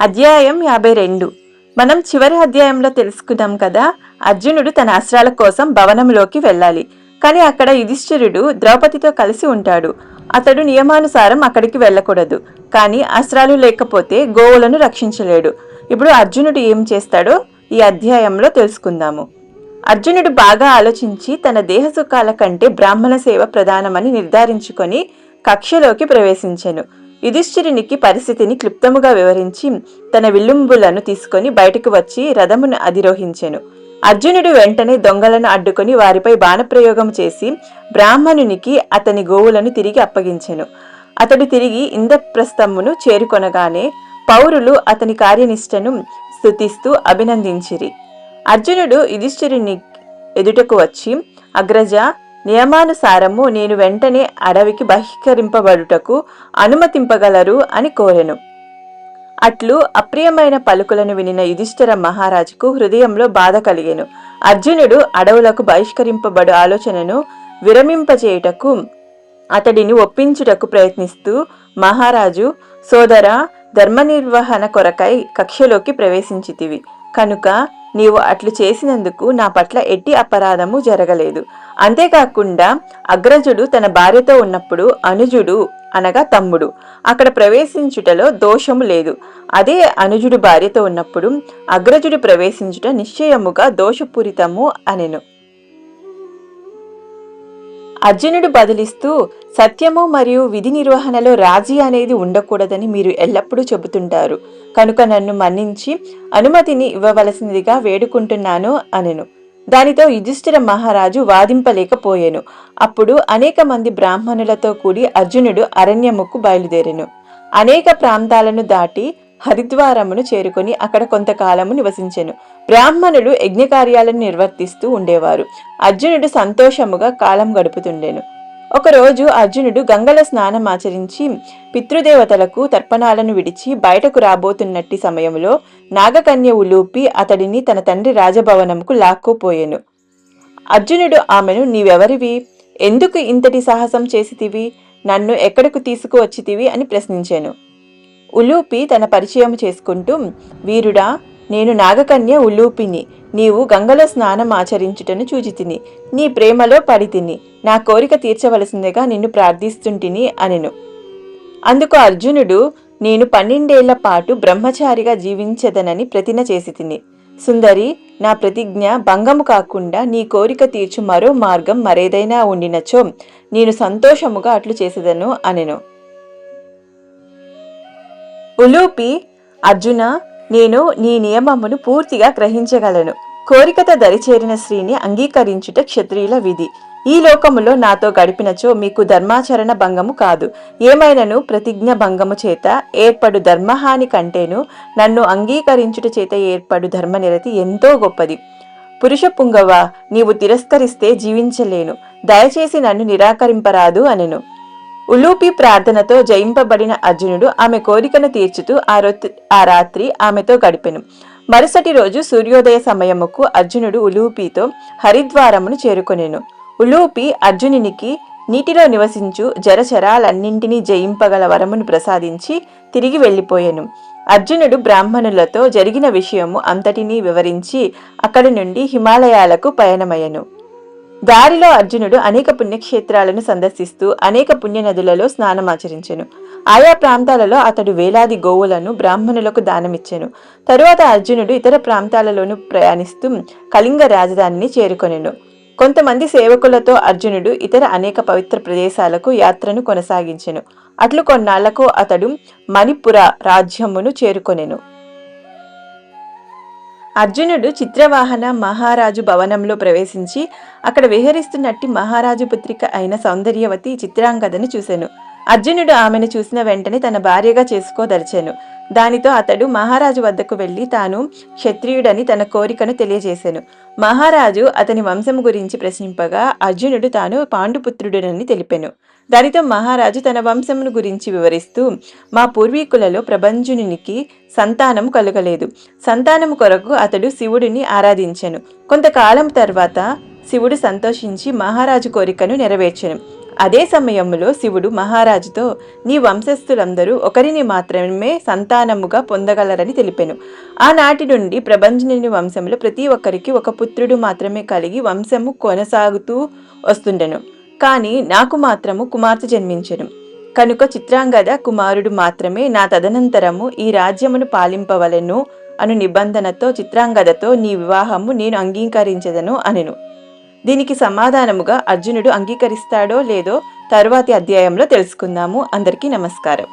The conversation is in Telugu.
అధ్యాయం యాభై రెండు. మనం చివరి అధ్యాయంలో తెలుసుకున్నాం కదా అర్జునుడు తన అస్త్రాల కోసం భవనంలోకి వెళ్ళాలి. కానీ అక్కడ యుధిష్ఠిరుడు ద్రౌపదితో కలిసి ఉంటాడు. అతడు నియమానుసారం అక్కడికి వెళ్ళకూడదు. కానీ అస్త్రాలు లేకపోతే గోవులను రక్షించలేడు. ఇప్పుడు అర్జునుడు ఏం చేస్తాడో ఈ అధ్యాయంలో తెలుసుకుందాము. అర్జునుడు బాగా ఆలోచించి తన దేహ సుఖాల కంటే బ్రాహ్మణ సేవ ప్రధానమని నిర్ధారించుకొని కక్షలోకి ప్రవేశించెను. యుధిష్ఠిరునికి పరిస్థితిని క్లుప్తముగా వివరించి తన విల్లుంబులను తీసుకొని బయటకు వచ్చి రథమును అధిరోహించెను. అర్జునుడు వెంటనే దొంగలను అడ్డుకొని వారిపై బాణప్రయోగం చేసి బ్రాహ్మణునికి అతని గోవులను తిరిగి అప్పగించెను. అతడు తిరిగి ఇంద్రప్రస్థమును చేరుకొనగానే పౌరులు అతని కార్యనిష్టను స్తుతిస్తూ అభినందించిరి. అర్జునుడు యుధిష్ఠిరుని ఎదుటకు వచ్చి అగ్రజ నియమానుసారము నేను వెంటనే అడవికి బహిష్కరింపబడుటకు అనుమతింపగలరు అని కోరెను. అట్లు అప్రియమైన పలుకులను వినిన యుధిష్ఠిర మహారాజుకు హృదయంలో బాధ కలిగెను. అర్జునుడు అడవులకు బహిష్కరింపబడు ఆలోచనను విరమింపచేయుటకు అతడిని ఒప్పించుటకు ప్రయత్నిస్తూ మహారాజు సోదర ధర్మనిర్వహణ కొరకై కక్షలోకి ప్రవేశించితివి. కనుక నీవు అట్లు చేసినందుకు నా పట్ల ఎట్టి అపరాధము జరగలేదు. అంతేకాకుండా అగ్రజుడు తన భార్యతో ఉన్నప్పుడు అనుజుడు అనగా తమ్ముడు. అక్కడ ప్రవేశించుటలో దోషము లేదు. అదే అనుజుడు భార్యతో ఉన్నప్పుడు అగ్రజుడు ప్రవేశించుట నిశ్చయముగా దోషపూరితము అనెను. అర్జునుడు బదిలిస్తూ సత్యము మరియు విధి నిర్వహణలో రాజీ అనేది ఉండకూడదని మీరు ఎల్లప్పుడూ చెబుతుంటారు. కనుక నన్ను మన్నించి అనుమతిని ఇవ్వవలసినదిగా వేడుకుంటున్నాను అనెను. దానితో యుధిష్ఠిర మహారాజు వాదింపలేకపోయెను. అప్పుడు అనేక మంది బ్రాహ్మణులతో కూడి అర్జునుడు అరణ్యముకు బయలుదేరెను. అనేక ప్రాంతాలను దాటి హరిద్వారమును చేరుకొని అక్కడ కొంతకాలము నివసించెను. బ్రాహ్మణులు యజ్ఞకార్యాలను నిర్వర్తిస్తూ ఉండేవారు. అర్జునుడు సంతోషముగా కాలం గడుపుతుండెను. ఒకరోజు అర్జునుడు గంగల స్నానం ఆచరించి పితృదేవతలకు తర్పణాలను విడిచి బయటకు రాబోతున్నట్టి సమయంలో నాగకన్య ఉలూపి అతడిని తన తండ్రి రాజభవనంకు లాక్కుపోయెను. అర్జునుడు ఆమెను నీవెవరివి? ఎందుకు ఇంతటి సాహసం చేసితివి? నన్ను ఎక్కడకు తీసుకువచ్చితివి? అని ప్రశ్నించాను. ఉలూపి తన పరిచయం చేసుకుంటూ వీరుడా నేను నాగకన్య ఉలూపిని. నీవు గంగలో స్నానం ఆచరించుటను చూచితిని. నీ ప్రేమలో పడితిని. నా కోరిక తీర్చవలసిందిగా నిన్ను ప్రార్థిస్తుంటిని అనెను. అందుకు అర్జునుడు నేను పన్నెండేళ్ళ పాటు బ్రహ్మచారిగా జీవించదనని ప్రతిన చేసి తిని సుందరి నా ప్రతిజ్ఞ భంగము కాకుండా నీ కోరిక తీర్చు మరో మార్గం మరేదైనా ఉండినచో నేను సంతోషముగా అట్లు చేసేదను అనెను. ఉలూపి అర్జున నేను నీ నియమమును పూర్తిగా గ్రహించగలను. కోరికత దరిచేరిన స్త్రీని అంగీకరించుట క్షత్రియుల విధి. ఈ లోకములో నాతో గడిపినచో మీకు ధర్మాచరణ భంగము కాదు. ఏమైనను ప్రతిజ్ఞ భంగము చేత ఏర్పడు ధర్మహాని కంటేను నన్ను అంగీకరించుట చేత ఏర్పడు ధర్మనిరతి ఎంతో గొప్పది. పురుష పుంగవ నీవు తిరస్కరిస్తే జీవించలేను. దయచేసి నన్ను నిరాకరింపరాదు అనెను. ఉలూపి ప్రార్థనతో జయింపబడిన అర్జునుడు ఆమె కోరికను తీర్చుతూ ఆ రొత్- ఆ రాత్రి ఆమెతో గడిపెను. మరుసటి రోజు సూర్యోదయ సమయముకు అర్జునుడు ఉలూపితో హరిద్వారమును చేరుకొనెను. ఉలూపి అర్జునునికి నీటిలో నివసించు జరచరాలన్నింటినీ జయింపగల వరమును ప్రసాదించి తిరిగి వెళ్ళిపోయెను. అర్జునుడు బ్రాహ్మణులతో జరిగిన విషయము అంతటినీ వివరించి అక్కడి నుండి హిమాలయాలకు పయనమయ్యను. దారిలో అర్జునుడు అనేక పుణ్యక్షేత్రాలను సందర్శిస్తూ అనేక పుణ్యనదులలో స్నానమాచరించెను. ఆయా ప్రాంతాలలో అతడు వేలాది గోవులను బ్రాహ్మణులకు దానమిచ్చెను. తరువాత అర్జునుడు ఇతర ప్రాంతాలలోనూ ప్రయాణిస్తూ కళింగ రాజధానిని చేరుకొనెను. కొంతమంది సేవకులతో అర్జునుడు ఇతర అనేక పవిత్ర ప్రదేశాలకు యాత్రను కొనసాగించెను. అట్లు కొన్నాళ్ళకు అతడు మణిపుర రాజ్యమును చేరుకొనెను. అర్జునుడు చిత్రవాహన మహారాజు భవనంలో ప్రవేశించి అక్కడ విహరిస్తున్నట్టి మహారాజు పుత్రిక అయిన సౌందర్యవతి చిత్రాంగదను చూశాను. అర్జునుడు ఆమెను చూసిన వెంటనే తన భార్యగా చేసుకోదలిచాను. దానితో అతడు మహారాజు వద్దకు వెళ్ళి తాను క్షత్రియుడని తన కోరికను తెలియజేశాను. మహారాజు అతని వంశం గురించి ప్రశ్నింపగా అర్జునుడు తాను పాండుపుత్రుడునని తెలిపాను. దానితో మహారాజు తన వంశమును గురించి వివరిస్తూ మా పూర్వీకులలో ప్రభంజునికి సంతానం కలగలేదు. సంతానం కొరకు అతడు శివుడిని ఆరాధించాను. కొంతకాలం తర్వాత శివుడు సంతోషించి మహారాజు కోరికను నెరవేర్చను. అదే సమయంలో శివుడు మహారాజుతో నీ వంశస్థులందరూ ఒకరిని మాత్రమే సంతానముగా పొందగలరని తెలిపెను. ఆనాటి నుండి ప్రభంజనుని వంశంలో ప్రతి ఒక్కరికి ఒక పుత్రుడు మాత్రమే కలిగి వంశము కొనసాగుతూ వస్తుండెను. కానీ నాకు మాత్రము కుమార్తె జన్మించెను. కనుక చిత్రాంగద కుమారుడు మాత్రమే నా తదనంతరము ఈ రాజ్యమును పాలింపవలెను అను నిబంధనతో చిత్రాంగదతో నీ వివాహము నేను అంగీకరించదను అనెను. దీనికి సమాధానముగా అర్జునుడు అంగీకరిస్తాడో లేదో తరువాతి అధ్యాయంలో తెలుసుకుందాము. అందరికీ నమస్కారం.